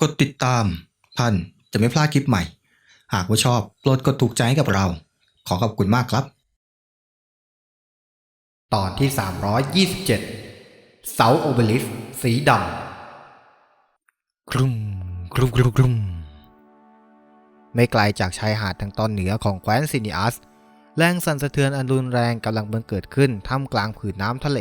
กดติดตามท่านจะไม่พลาดคลิปใหม่ หากว่าชอบโปรดกดถูกใจให้กับเรา ขอขอบคุณมากครับ ตอนที่ 327 เสาโอเบลิสสีดำกรุมกรุมกรุมกรุมไม่ไกลจากชายหาดทางตอนเหนือของแคว้นซินิอัส แรงสั่นสะเทือนอันรุนแรงกำลังบังเกิดขึ้นท่ามกลางผืนน้ำทะเล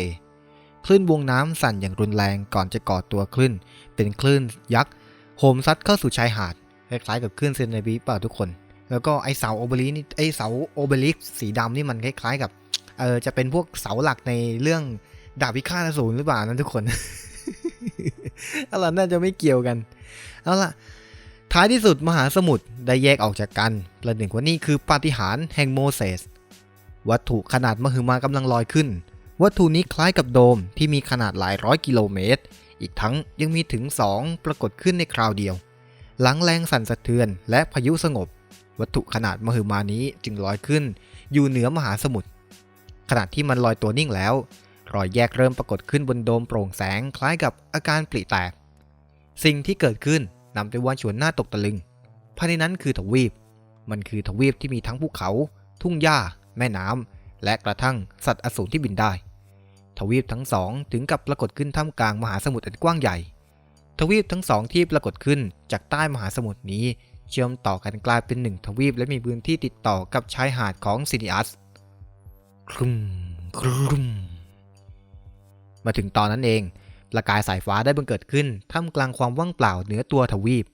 คลื่นวงน้ำสั่นอย่างรุนแรงก่อนจะก่อตัวขึ้น เป็นคลื่นยักษ์ โหมซัดเข้าสู่ชายหาดคล้ายๆกับคลื่นเซนเนบีเปล่าทุกคน แล้วก็ไอเสาโอเบลิสนี่ไอเสาโอเบลิสสีดำนี่มันคล้ายๆกับเออจะเป็นพวกเสาหลักในเรื่องดาบพิฆาตอสูรหรือเปล่านะทุกคนเอาล่ะน่าจะไม่เกี่ยวกันเอาล่ะท้ายที่สุดมหาสมุทรได้แยกออกจากกันประหนึ่งว่านี่คือปาฏิหาริย์แห่งโมเสสวัตถุขนาดมหึมากำลังลอยขึ้น วัตถุนี้คล้ายกับโดมที่มีขนาดหลายร้อยกิโลเมตร อีกทั้งยังมีถึงสองปรากฏขึ้นในคราวเดียว หลังแรงสั่นสะเทือนและพายุสงบ วัตถุขนาดมหึมานี้จึงลอยขึ้น อยู่เหนือมหาสมุทรขณะที่มันลอยตัวนิ่งแล้ว รอยแยกเริ่มปรากฏขึ้นบนโดมโปร่งแสงคล้ายกับอาการปริแตก สิ่งที่เกิดขึ้นนำไปว่าชวนหน้าตกตะลึงภายในนั้นคือทวีป มันคือทวีปที่มีทั้งภูเขา ทุ่งหญ้า แม่น้ำและกระทั่งสัตว์อสูรที่บินได้ ทวีปทั้งสองถึงกับปรากฏขึ้นท่ามกลางมหาสมุทรอันกว้างใหญ่ ทวีปทั้งสองที่ปรากฏขึ้นจากใต้มหาสมุทรนี้ เชื่อมต่อกันกลายเป็นหนึ่งทวีปและมีพื้นที่ติดต่อกับชายหาดของซินิอัสครุมครุมมาถึงตอนนั้นเองประกายสายฟ้าได้บังเกิดขึ้นท่ามกลางความว่างเปล่าเหนือตัวทวีป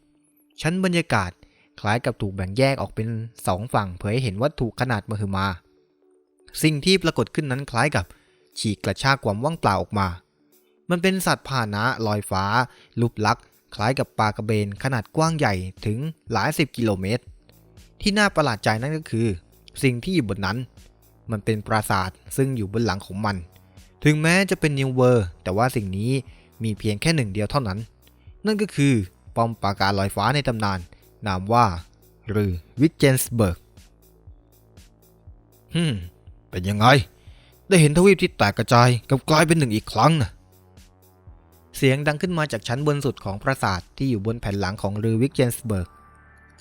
ชั้นบรรยากาศคล้ายกับถูกแบ่งแยกออกเป็นสองฝั่งเผยให้เห็นวัตถุขนาดมหึมา สิ่งที่ปรากฏขึ้นนั้นคล้ายกับ ฉีกกระชากความว่างเปล่าออกมา มันเป็นสัตว์พาหนะลอยฟ้า รูปลักษณ์คล้ายกับปลากระเบนขนาดกว้างใหญ่ถึงหลายสิบกิโลเมตร ที่น่าประหลาดใจนั่นก็คือ สิ่งที่อยู่บนนั้น มันเป็นปราสาทซึ่งอยู่บนหลังของมัน ถึงแม้จะเป็นนิวเวอร์ แต่ว่าสิ่งนี้มีเพียงแค่หนึ่งเดียวเท่านั้น นั่นก็คือป้อมปราการลอยฟ้าในตำนาน นามว่า หรือวิเจนสเบิร์กฮึมเป็นยังไง ได้เห็นทวีปที่แตกกระจายกับกลายเป็นหนึ่งอีกครั้งนะเสียงดังขึ้นมาจากชั้นบนสุดของปราสาทที่อยู่บนแผ่นหลังของเรือวิกเจนสเบิร์ก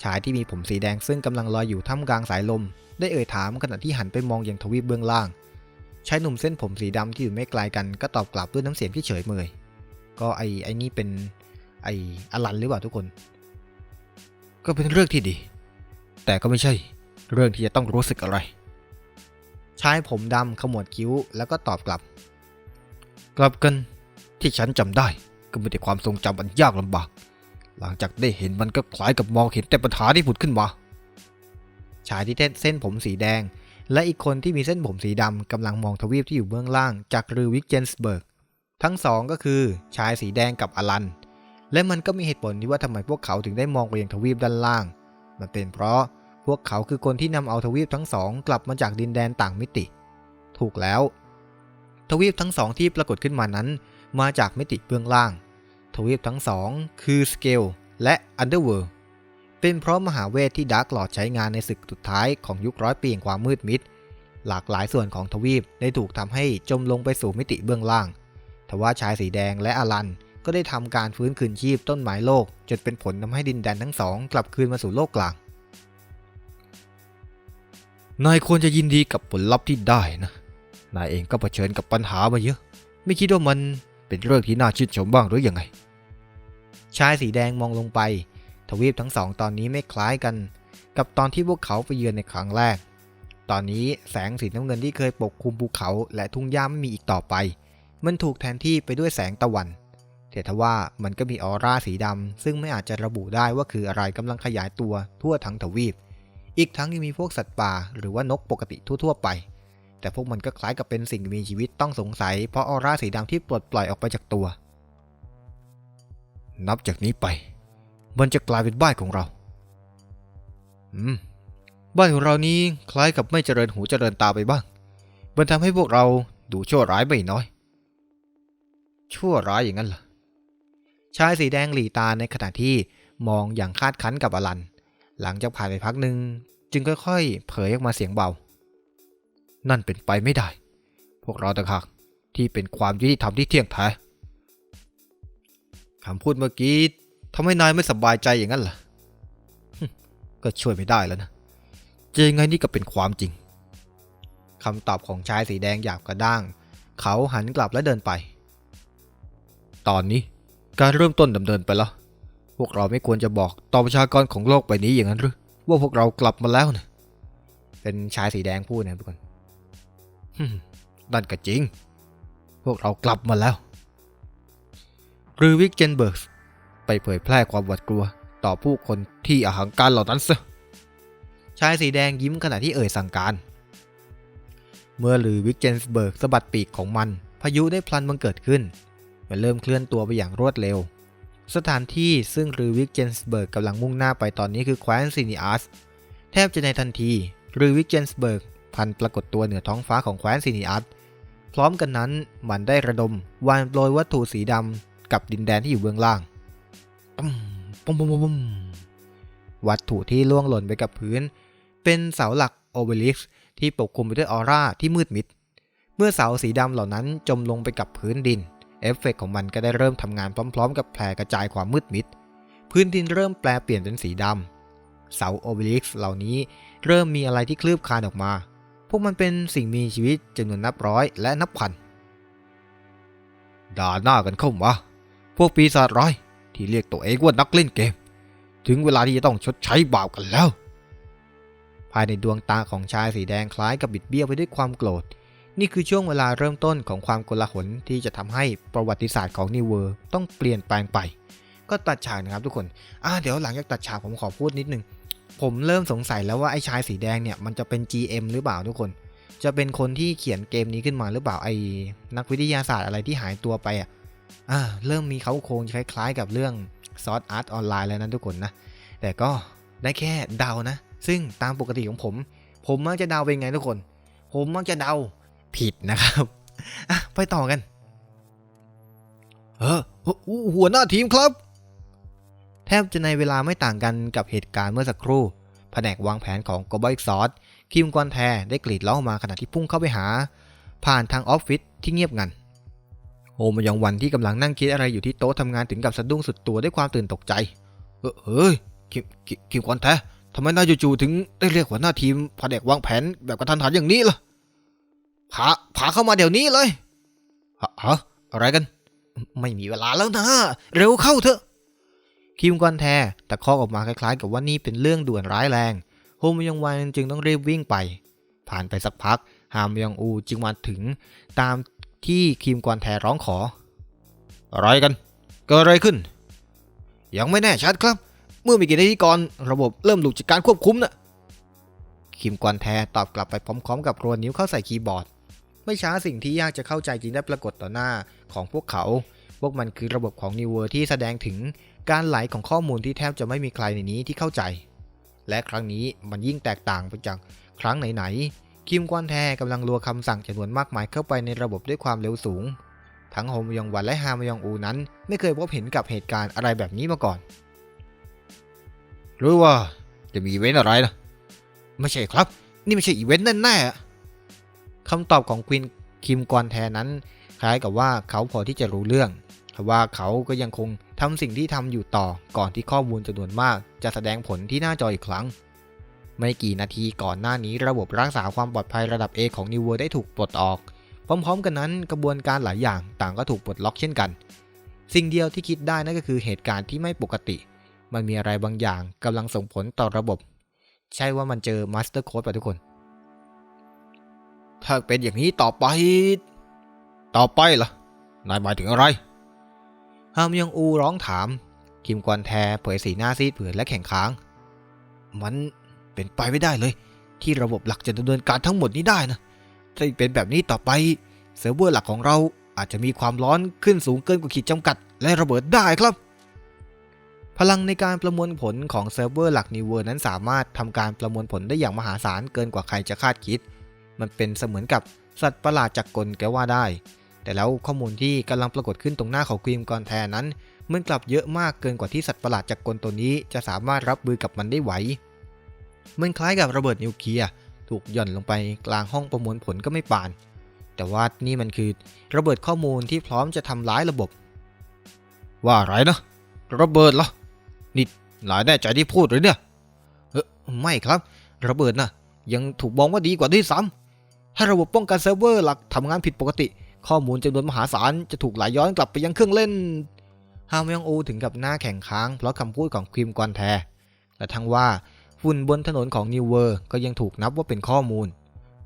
ชายที่มีผมสีแดงซึ่งกำลังลอยอยู่ท่ามกลางสายลม ได้เอ่ยถามขณะที่หันไปมองอย่างทวีปเบื้องล่างชายหนุ่มเส้นผมสีดำที่อยู่ไม่ไกลกันก็ตอบกลับด้วยน้ำเสียงที่เฉยเมย ก็ไอไอนี่เป็นไออลันหรือเปล่าทุกคน ก็เป็นเรื่องที่ดี แต่ก็ไม่ใช่ เรื่องที่จะต้องรู้สึกอะไร ชายผมดำขมวดคิ้วแล้วก็ตอบกลับ กลับกันที่ฉันจำได้ก็มีแต่ความทรงจำอันยากลำบาก หลังจากได้เห็นมันก็คล้ายกับมองเห็นแต่ปัญหาที่ผุดขึ้นมา ชายที่เส้นผมสีแดง และอีกคนที่มีเส้นผมสีดำกำลังมองทวีปที่อยู่เบื้องล่างจากรือวิกเจนสเบิร์กทั้งสองก็คือชายสีแดงกับอลัน และมันก็มีเหตุผลที่ว่าทำไมพวกเขาถึงได้มองไปยังทวีปด้านล่าง มันเป็นเพราะ พวกเขาคือคนที่นำเอาทวีปทั้งสองกลับมาจากดินแดนต่างมิติ ถูกแล้ว ทวีปทั้งสองที่ปรากฏขึ้นมานั้น มาจากมิติเบื้องล่าง ทวีปทั้งสองคือสเกลและอันเดอร์เวิร์เป็นเพราะมหาเวทที่ดาร์กหลอดใช้งานในศึกสุดท้ายของยุคร้อยปีแห่งความมืดมิด หลากหลายส่วนของทวีปได้ถูกทำให้จมลงไปสู่มิติเบื้องล่าง ทว่าชายสีแดงและอลันก็ได้ทำการฟื้นคืนชีพต้นไม้โลก จนเป็นผลทำให้ดินแดนทั้งสองกลับคืนมาสู่โลกกลาง นายควรจะยินดีกับผลลัพธ์ที่ได้นะ นายเองก็เผชิญกับปัญหามาเยอะ ไม่คิดว่ามันเป็นเรื่องที่น่าชื่นชมบ้างหรือยังไง ชายสีแดงมองลงไป ทวีปทั้งสองตอนนี้ไม่คล้ายกัน กับตอนที่พวกเขาไปเยือนในครั้งแรก ตอนนี้แสงสีน้ำเงินที่เคยปกคลุมภูเขาและทุ่งหญ้าไม่มีอีกต่อไป มันถูกแทนที่ไปด้วยแสงตะวันแต่ทว่ามันก็มีออร่าสีดำซึ่งไม่อาจจะระบุได้ว่าคืออะไรกำลังขยายตัวทั่วทั้งทวีป อีกทั้งยังมีพวกสัตว์ป่าหรือว่านกปกติทั่วๆไป แต่พวกมันก็คล้ายกับเป็นสิ่งมีชีวิตต้องสงสัย เพราะออร่าสีดำที่ปลดปล่อยออกไปจากตัว นับจากนี้ไป มันจะกลายเป็นบ้านของเรา อืม บ้านของเรานี้คล้ายกับไม่เจริญหูเจริญตาไปบ้าง มันทำให้พวกเราดูชั่วร้ายไม่น้อย ชั่วร้ายอย่างนั้นเหรอชายสีแดงหลีตาในขณะที่มองอย่างคาดคั้นกับอลัน หลังจากผ่านไปพักหนึ่งจึงค่อยๆ เผยออกมาเสียงเบา นั่นเป็นไปไม่ได้ พวกเราต่างหากที่เป็นความยุติธรรมที่เที่ยงแท้คำพูดเมื่อกี้ทำให้นายไม่สบายใจอย่างนั้นเหรอก็ช่วยไม่ได้แล้วนะจะยังไงนี่ก็เป็นความจริงคำตอบของชายสีแดงหยาบกระด้าง เขาหันกลับและเดินไป ตอนนี้การเริ่มต้นดำเนินไปแล้ว พวกเราไม่ควรจะบอกต่อประชากรของโลกใบนี้อย่างนั้นหรือว่าพวกเรากลับมาแล้วนะเป็นชายสีแดงพูดนะทุกคนนั่นก็จริง พวกเรากลับมาแล้วรือวิกเจนเบิร์กไปเผยแพร่ความหวาดกลัว ต่อผู้คนที่อาหังการเหล่านั้นซะชายสีแดงยิ้มขณะที่เอ่ยสั่งการ เมื่อลือวิกเจนเบิร์กสะบัดปีกของมัน พายุได้พลันบังเกิดขึ้น มันเริ่มเคลื่อนตัวไปอย่างรวดเร็ว สถานที่ซึ่งรือวิกเจนสเบิร์กกำลังมุ่งหน้าไปตอนนี้คือแคว้นซินิอัสแทบจะในทันทีรือวิกเจนสเบิร์กพันปรากฏตัวเหนือท้องฟ้าของแคว้นซินิอัสพร้อมกันนั้นมันได้ระดมวานโปรยวัตถุสีดำกับดินแดนที่อยู่เบื้องล่างปุ้มปุ้มปุ้มปมวัตถุที่ล่วงหล่นไปกับพื้น เป็นเสาหลักโอเบลิกซ์ที่ปกคลุมไปด้วยออร่าที่มืดมิด เมื่อเสาสีดำเหล่านั้นจมลงไปกับพื้นดิน เอฟเฟกต์ของมันก็ได้เริ่มทำงานพร้อม ๆ กับแผ่กระจายความมืดมิด พื้นดินเริ่มแปลเปลี่ยนเป็นสีดำเสาโอเบลิกซ์เหล่านี้เริ่มมีอะไรที่คลืบคลานออกมา พวกมันเป็นสิ่งมีชีวิตจำนวนนับร้อยและนับพันด่าหน้ากันเข้ามาพวกปีศาจร้ายที่เรียกตัวเองว่านักเล่นเกม ถึงเวลาที่จะต้องชดใช้บาปกันแล้ว ภายในดวงตาของชายสีแดงคล้ายกับบิดเบี้ยวไปด้วยความโกรธ นี่คือช่วงเวลาเริ่มต้นของความโกลาหลที่จะทำให้ประวัติศาสตร์ของนิวเวอร์ต้องเปลี่ยนแปลงไป ก็ตัดฉากนะครับทุกคนอ่าเดี๋ยวหลังจากตัดฉากผมขอพูดนิดนึง ผมเริ่มสงสัยแล้วว่าไอ้ชายสีแดงเนี่ยมันจะเป็น GM หรือเปล่าทุกคน จะเป็นคนที่เขียนเกมนี้ขึ้นมาหรือเปล่าไอ้นักวิทยาศาสตร์อะไรที่หายตัวไปอะอ่าเริ่มมีเขาโครงคล้าย ๆ กับเรื่องซอสอาร์ตออนไลน์แล้วนะทุกคนนะแต่ก็ได้แค่เดานะ ซึ่งตามปกติของผม ผมมักจะเดาเป็นไงทุกคน ผมมักจะเดา ผิดนะครับอะไปต่อกัน เออหัวหน้าทีมครับ แทบจะในเวลาไม่ต่างกันกับเหตุการณ์เมื่อสักครู่ แผนกวางแผนของกบอยซอสคิมกวนแทได้กรีดร้องมาขณะที่พุ่งเข้าไปหา ผ่านทางออฟฟิศที่เงียบงันโอมยังวันที่กำลังนั่งคิดอะไรอยู่ที่โต๊ะทำงานถึงกับสะดุ้งสุดตัวด้วยความตื่นตกใจ เออเฮ้ยคิมคิมคิมกวนแททำไมนายจู่ๆถึงได้เรียกหัวหน้าทีมแผนกวางแผนแบบกระทันหันอย่างนี้ล่ะ พาพาเข้ามาเดี๋ยวนี้เลยฮะฮะอะไรกัน ไม่มีเวลาแล้วนะ เร็วเข้าเถอะ คิมกวนแทตะคอกออกมาคล้ายๆ กับว่านี่เป็นเรื่องด่วนร้ายแรงโฮมยองวันจึงต้องรีบวิ่งไป ผ่านไปสักพัก ฮามยองอูจึงมาถึง ตามที่คิมกวนแทร้องขอ อะไรกัน เกิดอะไรขึ้น ยังไม่แน่ชัดครับ เมื่อมีกี่นาทีก่อนระบบเริ่มหลุดจากการควบคุมนะคิมกวนแทตอบกลับไปพร้อมๆ กับรวนนิ้วเข้าใส่คีย์บอร์ด ไม่ช้าสิ่งที่ยากจะเข้าใจจริงได้ปรากฏต่อหน้าของพวกเขา พวกมันคือระบบของนิวเวอร์ที่แสดงถึงการไหลของข้อมูลที่แทบจะไม่มีใครในนี้ที่เข้าใจ และครั้งนี้มันยิ่งแตกต่างไปจากครั้งไหนๆ คิมกวนแทกำลังรัวคำสั่งจำนวนมากมายเข้าไปในระบบด้วยความเร็วสูง ทั้งโฮมยองวันและฮามยองอูนั้น ไม่เคยพบเห็นกับเหตุการณ์อะไรแบบนี้มาก่อน หรือว่าจะมีเว้นอะไรนะไม่ใช่ครับ นี่ไม่ใช่อีเวนต์แน่ๆ คำตอบของควินคิมกวนแทนั้น คล้ายกับว่าเขาพอที่จะรู้เรื่องแต่ว่าเขาก็ยังคงทำสิ่งที่ทำอยู่ต่อก่อนที่ข้อมูลจำนวนมาก จะแสดงผลที่หน้าจออีกครั้ง ไม่กี่นาทีก่อนหน้านี้ระบบรักษาความปลอดภัยระดับ A ของ New World ได้ถูกปลดออก พร้อม ๆ กันนั้นกระบวนการหลายอย่างต่างก็ถูกปลดล็อกเช่นกัน สิ่งเดียวที่คิดได้นั่นก็คือเหตุการณ์ที่ไม่ปกติ มันมีอะไรบางอย่างกำลังส่งผลต่อระบบ ใช่ว่ามันเจอมาสเตอร์โค้ดป่ะทุกคน ถ้าเป็นอย่างนี้ต่อไป ต่อไปล่ะ นายหมายถึงอะไรฮามยองอูร้องถาม คิมกวนแทเผยสีหน้าซีดเผือดและแข็งค้าง มันเป็นไปไม่ได้เลย ที่ระบบหลักจะดำเนินการทั้งหมดนี้ได้นะถ้าเป็นแบบนี้ต่อไปเซิร์ฟเวอร์หลักของเราอาจจะมีความร้อนขึ้นสูงเกินกว่าขีดจำกัด และระเบิดได้ครับ พลังในการประมวลผลของเซิร์ฟเวอร์หลักนิวเวอร์นั้นสามารถทำการประมวลผลได้อย่างมหาศาลเกินกว่าใครจะคาดคิด มันเป็นเสมือนกับสัตว์ประหลาดจากกลแกว่าได้ แต่แล้วข้อมูลที่กำลังปรากฏขึ้นตรงหน้าของควีมกอนแทนนั้น มันกลับเยอะมากเกินกว่าที่สัตว์ประหลาดจากกลตัวนี้จะสามารถรับมือกับมันได้ไหว มันคล้ายกับระเบิดนิวเคลียร์ถูกหย่อนลงไปกลางห้องประมวลผลก็ไม่ปาน แต่ว่านี่มันคือระเบิดข้อมูลที่พร้อมจะทำร้ายระบบ ว่าอะไรนะระเบิดเหรอนี่หลายแน่ใจที่พูดหรือเนี่ยเออไม่ครับ ระเบิดนะยังถูกมองว่าดีกว่าด้วยซ้ำ ถ้าระบบป้องกันเซิร์ฟเวอร์หลักทำงานผิดปกติ ข้อมูลจำนวนมหาศาลจะถูกไหลย้อนกลับไปยังเครื่องเล่น ฮามยองอูถึงกับหน้าแข็งค้าง เพราะคำพูดของครีมกวนแทและทั้งว่าฝุ่นบนถนนของนิวเวอร์ก็ยังถูกนับว่าเป็นข้อมูล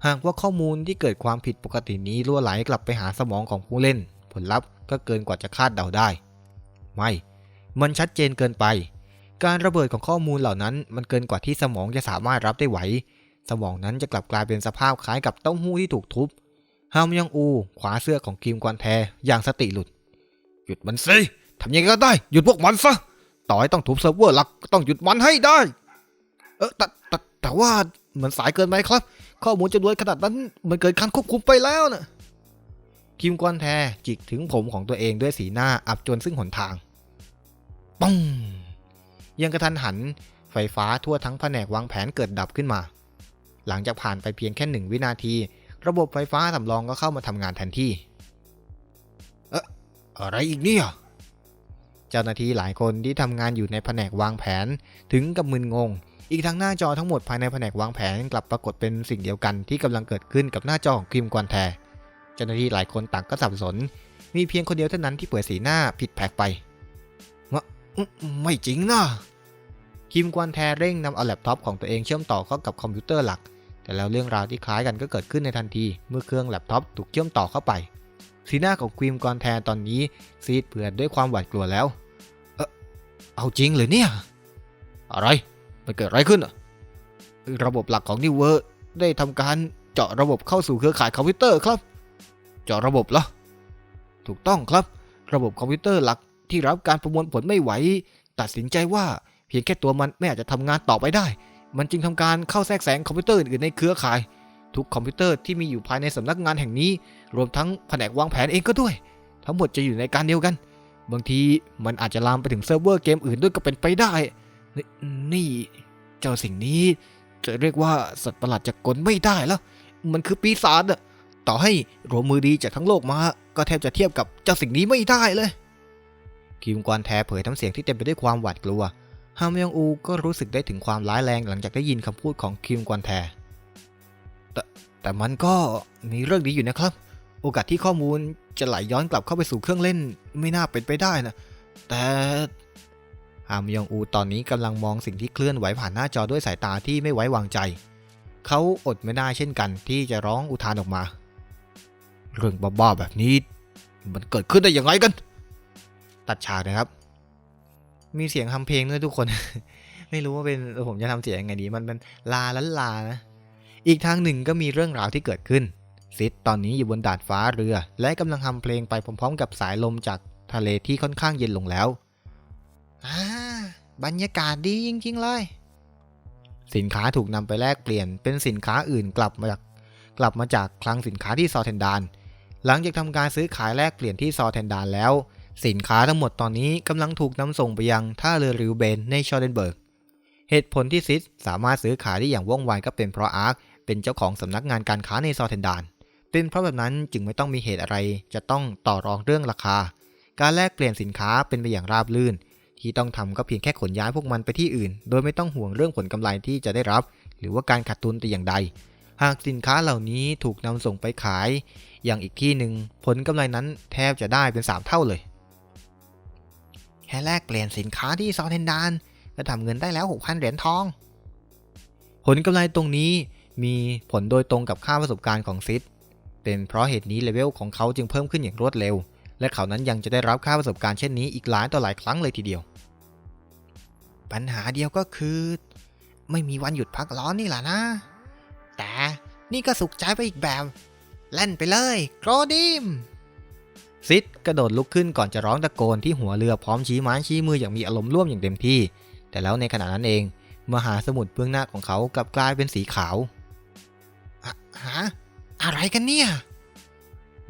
หากว่าข้อมูลที่เกิดความผิดปกตินี้ล่วไหลกลับไปหาสมองของผู้เล่น ผลลัพธ์ก็เกินกว่าจะคาดเดาได้ ไม่ มันชัดเจนเกินไป การระเบิดของข้อมูลเหล่านั้นมันเกินกว่าที่สมองจะสามารถรับได้ไหว สมองนั้นจะกลับกลายเป็นสภาพคล้ายกับเต้าหู้ที่ถูกทุบฮามยองอูขวาเสื้อของคิมกวนแทอย่างสติหลุด หยุดมันสิทำยังไงก็ได้ หยุดพวกมันซะ ต่อให้ต้องทุบเซิร์ฟเวอร์หลักก็ต้องหยุดมันให้ได้ เออแต่แต่แต่ว่ามันสายเกินไปครับ ข้อมูลจำนวนขนาดนั้นมันเกินการควบคุมไปแล้วนะคิมกวนแทจิกถึงผมของตัวเองด้วยสีหน้าอับจนซึ่งหนทางป้องยังกระทันหัน ไฟฟ้าทั่วทั้งแผนกวางแผนเกิดดับขึ้นมา หลังจากผ่านไปเพียงแค่หนึ่งวินาที ระบบไฟฟ้าสำรองก็เข้ามาทำงานแทนที่เอ๊ะอะไรอีกเนี่ยเจ้าหน้าที่หลายคนที่ทำงานอยู่ในแผนกวางแผนถึงกับมึนงง อีกทั้งหน้าจอทั้งหมดภายในแผนกวางแผนกลับปรากฏเป็นสิ่งเดียวกันที่กำลังเกิดขึ้นกับหน้าจอของคิมกวนแทเจ้าหน้าที่หลายคนต่างก็สับสน มีเพียงคนเดียวเท่านั้นที่เปิดสีหน้าผิดแผกไปมะไม่จริงนะคิมกวนแทเร่งนำเอาแล็ปท็อปของตัวเองเชื่อมต่อเข้ากับคอมพิวเตอร์หลัก แต่แล้วเรื่องราวที่คล้ายกันก็เกิดขึ้นในทันที เมื่อเครื่องแล็ปท็อปถูกเชื่อมต่อเข้าไป สีหน้าของควีมกอนแทนตอนนี้ซีดเผือดด้วยความหวาดกลัวแล้ว เออเอาจริงเลยเนี่ย อะไรมันเกิดอะไรขึ้นอะระบบหลักของนิวเวอร์ได้ทำการเจาะระบบเข้าสู่เครือข่ายคอมพิวเตอร์ครับ เจาะระบบเหรอถูกต้องครับ ระบบคอมพิวเตอร์หลักที่รับการประมวลผลไม่ไหว ตัดสินใจว่าเพียงแค่ตัวมันไม่อาจจะทำงานต่อไปได้ มันจึงทำการเข้าแทรกแซงคอมพิวเตอร์อื่นในเครือข่าย ทุกคอมพิวเตอร์ที่มีอยู่ภายในสำนักงานแห่งนี้ รวมทั้งแผนกวางแผนเองก็ด้วย ทั้งหมดจะอยู่ในการเดียวกัน บางทีมันอาจจะลามไปถึงเซิร์ฟเวอร์เกมอื่นด้วยก็เป็นไปได้นนี่เจ้าสิ่งนี้ จะเรียกว่าสัตว์ประหลาดจากกลไม่ได้แล้ว มันคือปีศาจอะต่อให้รวมมือดีจากทั้งโลกมา ก็แทบจะเทียบกับเจ้าสิ่งนี้ไม่ได้เลย คิมกวนแทเผยทั้งเสียงที่เต็มไปด้วยความหวาดกลัว ฮามยองอูก็รู้สึกได้ถึงความร้ายแรงหลังจากได้ยินคำพูดของคิมกวนแทแต่แต่มันก็มีเรื่องดีอยู่นะครับ โอกาสที่ข้อมูลจะไหลย้อนกลับเข้าไปสู่เครื่องเล่นไม่น่าเป็นไปได้นะ แต่ฮามยองอูตอนนี้กำลังมองสิ่งที่เคลื่อนไหวผ่านหน้าจอด้วยสายตาที่ไม่ไว้วางใจ เขาอดไม่ได้เช่นกันที่จะร้องอุทานออกมา เรื่องบ้าๆแบบนี้ มันเกิดขึ้นได้ยังไงกัน ตัดฉากนะครับ มีเสียงทำเพลงด้วยทุกคน ไม่รู้ว่าเป็นผมจะทำเสียงยังไงดี มันเป็นลาลันลานะอีกทางหนึ่งก็มีเรื่องราวที่เกิดขึ้นซิดตอนนี้อยู่บนดาดฟ้าเรือ และกำลังทำเพลงไปพร้อมๆ กับสายลมจากทะเลที่ค่อนข้างเย็นลงแล้วอ่าบรรยากาศดีจริงๆเลย สินค้าถูกนำไปแลกเปลี่ยนเป็นสินค้าอื่นกลับมาจากกลับมาจากคลังสินค้าที่ซอเทนดาน หลังจากทำการซื้อขายแลกเปลี่ยนที่ซอเทนดานแล้ว สินค้าทั้งหมดตอนนี้กำลังถูกนำส่งไปยังท่าเรือริวเบนในชอเดนเบิร์ก เหตุผลที่ซิสสามารถซื้อขายได้อย่างว่องไวก็เป็นเพราะอาร์คเป็นเจ้าของสำนักงานการค้าในซอเทนดาน เป็นเพราะแบบนั้นจึงไม่ต้องมีเหตุอะไร จะต้องต่อรองเรื่องราคา การแลกเปลี่ยนสินค้าเป็นไปอย่างราบรื่น ที่ต้องทำก็เพียงแค่ขนย้ายพวกมันไปที่อื่น โดยไม่ต้องห่วงเรื่องผลกำไรที่จะได้รับ หรือว่าการขาดทุนแต่อย่างใด หากสินค้าเหล่านี้ถูกนำส่งไปขาย อย่างอีกที่หนึ่งผลกำไรนั้นแทบจะได้เป็น 3 เท่าเลย แค่แลกเปลี่ยนสินค้าที่ซอเทนดาน ก็ทำเงินได้แล้ว 6,000 เหรียญทอง ผลกำไรตรงนี้มีผลโดยตรงกับค่าประสบการณ์ของซิดเป็นเพราะเหตุนี้เลเวลของเขาจึงเพิ่มขึ้นอย่างรวดเร็ว และเขานั้นยังจะได้รับค่าประสบการณ์เช่นนี้อีกหลายต่อหลายครั้งเลยทีเดียว ปัญหาเดียวก็คือ ไม่มีวันหยุดพักร้อนนี่แหละนะ แต่นี่ก็สุขใจไปอีกแบบ เล่นไปเลยโกรดิม ซิดกระโดดลุกขึ้นก่อนจะร้องตะโกนที่หัวเรือพร้อมชี้ไม้ชี้มืออย่างมีอารมณ์ร่วมอย่างเต็มที่ แต่แล้วในขณะนั้นเอง มหาสมุทรเบื้องหน้าของเขากลับกลายเป็นสีขาวฮะอะไรกันเนี่ย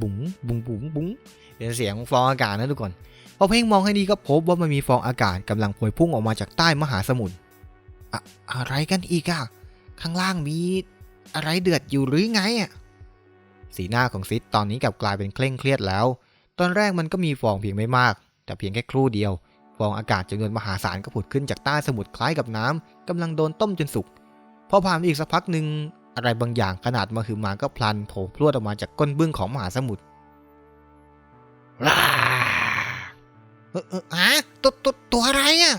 บุ๋งบุ๋งบุ๋งบุ๋งเป็นเสียงฟองอากาศนะทุกคนพอเพ่งมองให้ดีก็พบว่ามันมีฟองอากาศกำลังพวยพุ่งออกมาจากใต้มหาสมุทรอะอะไรกันอีกอะข้างล่างมีอะไรเดือดอยู่หรือไงอะสีหน้าของซิดตอนนี้กลับกลายเป็นเคร่งเครียดแล้ว ตอนแรกมันก็มีฟองเพียงไม่มาก แต่เพียงแค่ครู่เดียว ฟองอากาศจำนวนมหาศาลก็ผุดขึ้นจากใต้สมุทรคล้ายกับน้ำกำลังโดนต้มจนสุก พอผ่านไปอีกสักพักหนึ่งอะไรบางอย่างขนาดมาคือมาก็พลันโผล่พรวดออกมาจากก้นบึ้งของมหาสมุทรเออเอออะตัวตัวตัวอะไรอะ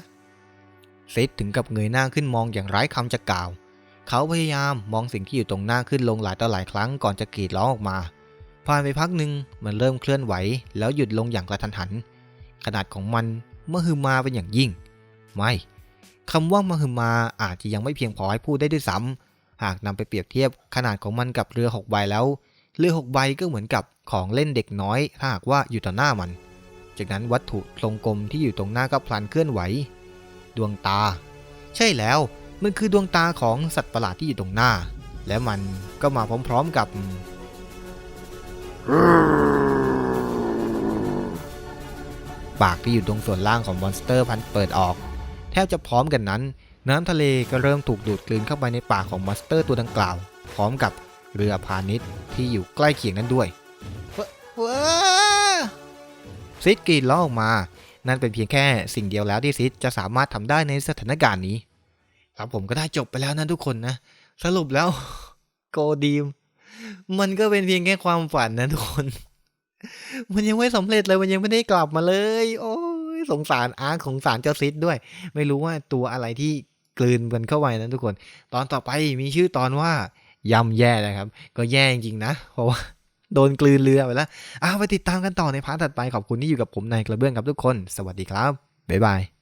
ซิดถึงกับเงยหน้าขึ้นมองอย่างไร้คำจะกล่าว เขาพยายามมองสิ่งที่อยู่ตรงหน้าขึ้นลงหลายต่อหลายครั้งก่อนจะกรีดร้องออกมา ผ่านไปพักหนึ่งมันเริ่มเคลื่อนไหว แล้วหยุดลงอย่างกระทันหัน ขนาดของมันมหึมาเป็นอย่างยิ่ง ไม่คำว่ามหึมาอาจจะยังไม่เพียงพอให้พูดได้ด้วยซ้ำหากนำไปเปรียบเทียบขนาดของมันกับเรือหกใบแล้ว เรือหกใบก็เหมือนกับของเล่นเด็กน้อย ถ้าหากว่าอยู่ต่อหน้ามัน จากนั้นวัตถุทรงกลมที่อยู่ตรงหน้าก็พลันเคลื่อนไหว ดวงตา ใช่แล้ว มันคือดวงตาของสัตว์ประหลาดที่อยู่ตรงหน้า และมันก็มาพร้อม ๆกับ ปากที่อยู่ตรงส่วนล่างของมอนสเตอร์พันเปิดออก แทบจะพร้อมกันนั้น น้ำทะเลก็เริ่มถูกดูดกลืนเข้าไปในปากของมอนสเตอร์ตัวดังกล่าว พร้อมกับเรือพาณิชย์ที่อยู่ใกล้เคียงนั้นด้วยวซิดกรีดร้องออกมา นั่นเป็นเพียงแค่สิ่งเดียวแล้วที่ซิดจะสามารถทำได้ในสถานการณ์นี้ ครับผมก็ได้จบไปแล้วนะทุกคนนะ สรุปแล้ว โกดีม มันก็เป็นเพียงแค่ความฝันนะทุกคน มันยังไม่สำเร็จเลยมันยังไม่ได้กลับมาเลย โอ้ยสงสารอาร์คของสารเจ้าซิดด้วย ไม่รู้ว่าตัวอะไรที่กลืนกันเข้าไปนะทุกคน ตอนต่อไปมีชื่อตอนว่ายำแย่นะครับ ก็แย่จริงๆนะ เพราะว่าโดนกลืนเรือไปแล้วอ้าวไปติดตามกันต่อในพาร์ทถัดไปขอบคุณที่อยู่กับผมในกระเบื้องครับทุกคน สวัสดีครับบ๊ายบาย